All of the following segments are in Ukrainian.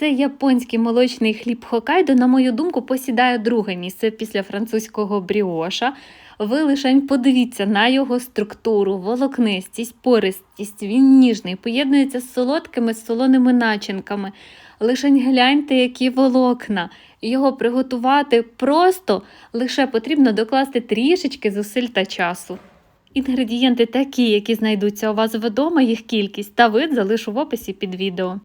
Це японський молочний хліб Хокайдо, на мою думку, посідає друге місце після французького бріоша. Ви лишень подивіться на його структуру, волокнистість, пористість, він ніжний, поєднується з солодкими з солоними начинками. Лишень гляньте, які волокна. Його приготувати просто лише потрібно докласти трішечки зусиль та часу. Інгредієнти такі, які знайдуться у вас вдома, їх кількість та вид залишу в описі під відео.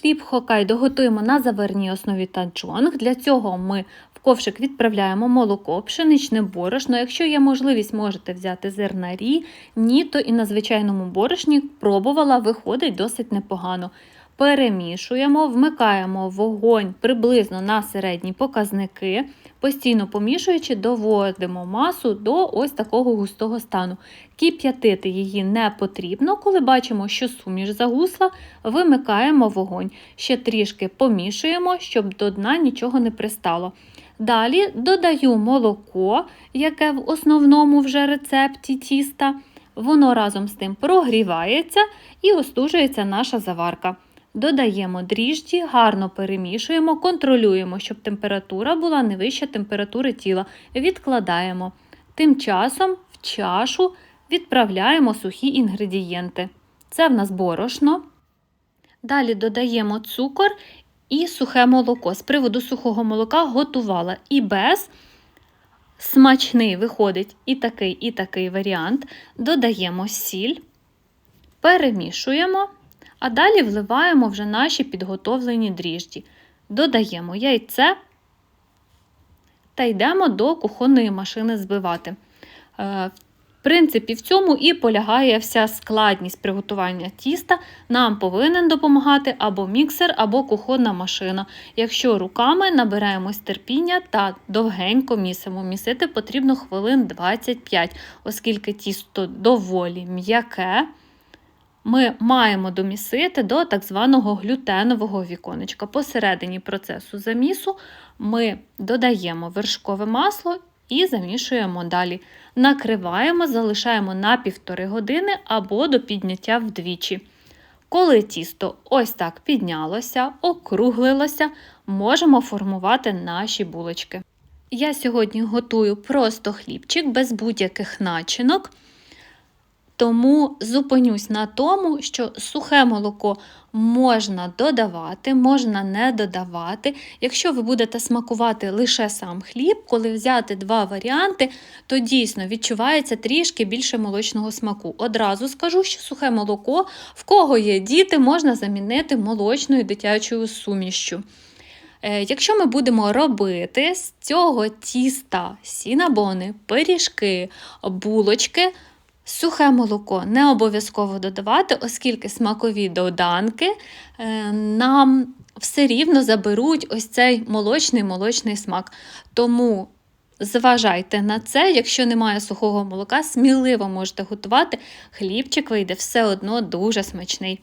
Хліб Хокайдо готуємо на заварній основі танчонг. Для цього ми в ковшик відправляємо молоко, пшеничне борошно. Якщо є можливість, можете взяти зернарі, ні, то і на звичайному борошні пробувала, виходить досить непогано. Перемішуємо, вмикаємо вогонь приблизно на середні показники, постійно помішуючи, доводимо масу до ось такого густого стану. Кип'ятити її не потрібно. Коли бачимо, що суміш загусла, вимикаємо вогонь. Ще трішки помішуємо, щоб до дна нічого не пристало. Далі додаю молоко, яке в основному вже рецепті тіста. Воно разом з тим прогрівається і остужується наша заварка. Додаємо дріжджі, гарно перемішуємо, контролюємо, щоб температура була не вища температури тіла. Відкладаємо. Тим часом в чашу відправляємо сухі інгредієнти. Це в нас борошно. Далі додаємо цукор і сухе молоко. З приводу сухого молока готувала і без. Смачний виходить і такий, і такий варіант. Додаємо сіль, перемішуємо. А далі вливаємо вже наші підготовлені дріжджі. Додаємо яйце та йдемо до кухонної машини збивати. Е, в принципі, в цьому і полягає вся складність приготування тіста. Нам повинен допомагати або міксер, або кухонна машина. Якщо руками набираємось терпіння та довгенько місимо. Місити потрібно хвилин 25, оскільки тісто доволі м'яке ми маємо домісити до так званого глютенового віконечка. Посередині процесу замісу ми додаємо вершкове масло і замішуємо далі. Накриваємо, залишаємо на півтори години або до підняття вдвічі. Коли тісто ось так піднялося, округлилося, можемо формувати наші булочки. Я сьогодні готую просто хлібчик без будь-яких начинок. Тому зупинюсь на тому, що сухе молоко можна додавати, можна не додавати. Якщо ви будете смакувати лише сам хліб, коли взяти два варіанти, то дійсно відчувається трішки більше молочного смаку. Одразу скажу, що сухе молоко, в кого є діти, можна замінити молочною дитячою сумішчю. Е, якщо ми будемо робити з цього тіста сінабони, пиріжки, булочки, Сухе молоко не обов'язково додавати, оскільки смакові доданки е, нам все рівно заберуть ось цей молочний молочний смак. Тому зважайте на це, якщо немає сухого молока, сміливо можете готувати, хлібчик вийде все одно дуже смачний.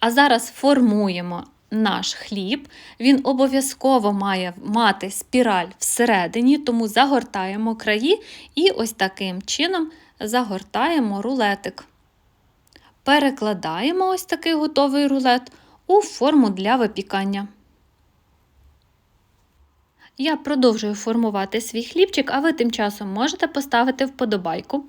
А зараз формуємо наш хліб, він обов'язково має мати спіраль всередині, тому загортаємо краї і ось таким чином загортаємо рулетик. Перекладаємо ось такий готовий рулет у форму для випікання. Я продовжую формувати свій хлібчик, а ви тим часом можете поставити вподобайку,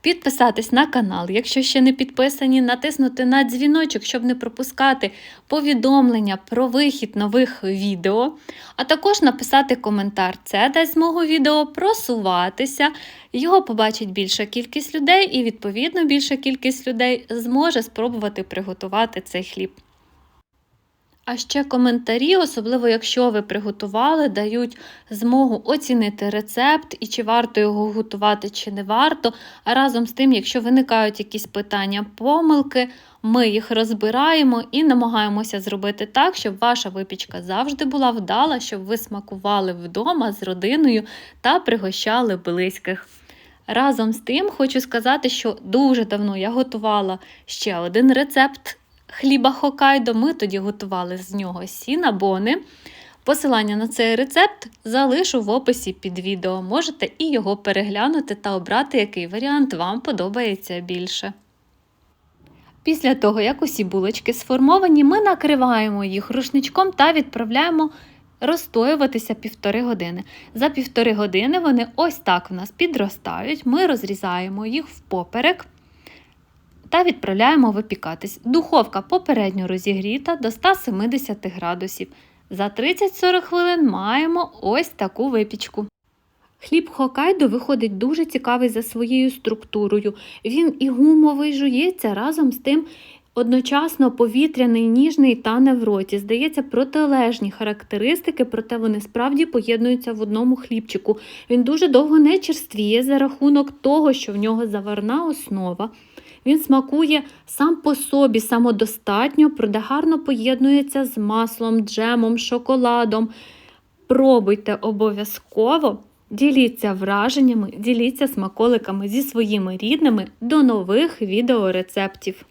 підписатись на канал, якщо ще не підписані, натиснути на дзвіночок, щоб не пропускати повідомлення про вихід нових відео, а також написати коментар. Це дасть змогу відео просуватися, його побачить більша кількість людей, і, відповідно, більша кількість людей зможе спробувати приготувати цей хліб. А ще коментарі, особливо якщо ви приготували, дають змогу оцінити рецепт і чи варто його готувати, чи не варто. А разом з тим, якщо виникають якісь питання, помилки, ми їх розбираємо і намагаємося зробити так, щоб ваша випічка завжди була вдала, щоб ви смакували вдома з родиною та пригощали близьких. Разом з тим, хочу сказати, що дуже давно я готувала ще один рецепт хліба Хокайдо. Ми тоді готували з нього сінабони. Посилання на цей рецепт залишу в описі під відео. Можете і його переглянути та обрати, який варіант вам подобається більше. Після того, як усі булочки сформовані, ми накриваємо їх рушничком та відправляємо розстоюватися півтори години. За півтори години вони ось так в нас підростають. Ми розрізаємо їх впоперек та відправляємо випікатись. Духовка попередньо розігріта до 170 градусів. За 30-40 хвилин маємо ось таку випічку. Хліб Хокайдо виходить дуже цікавий за своєю структурою. Він і гумовий жується разом з тим одночасно повітряний, ніжний та не в роті. Здається, протилежні характеристики, проте вони справді поєднуються в одному хлібчику. Він дуже довго не черствіє за рахунок того, що в нього заварна основа. Він смакує сам по собі самодостатньо, проте гарно поєднується з маслом, джемом, шоколадом. Пробуйте обов'язково, діліться враженнями, діліться смаколиками зі своїми рідними. До нових відеорецептів!